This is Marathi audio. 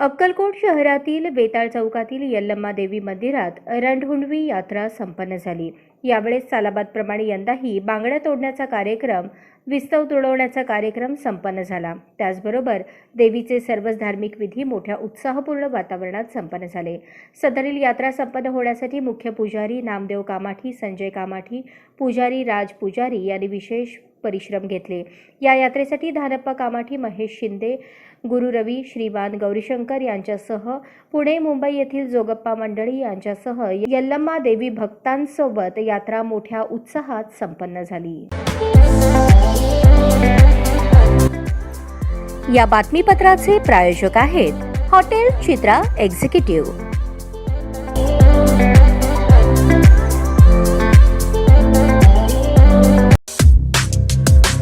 अक्कलकोट शहरातील बेताळ चौकातील यल्लम्मा देवी मंदिरात रणहुंडवी यात्रा संपन्न झाली. यावेळेस सालाबादप्रमाणे यंदाही बांगड्या तोडण्याचा कार्यक्रम विस्तव तुडवण्याचा कार्यक्रम संपन्न झाला. त्याचबरोबर देवीचे सर्वच धार्मिक विधी मोठ्या उत्साहपूर्ण वातावरणात संपन्न झाले. सदरील यात्रा संपन्न होण्यासाठी मुख्य पुजारी नामदेव कामाठी संजय कामाठी पुजारी राज पुजारी यांनी विशेष परिश्रम घेतले. या यात्रेसाठी धानप्पा कामाठी महेश शिंदे गुरु रवी श्रीमान गौरीशंकर यांच्यासह पुणे मुंबई येथील जोगप्पा मंडळी यांच्यासह यल्लम्मा देवी भक्तांसोबत यात्रा मोठ्या उत्साहात संपन्न झाली. या बातमीपत्राचे प्रायोजक आहेत हॉटेल चित्रा एक्झिक्युटिव्ह.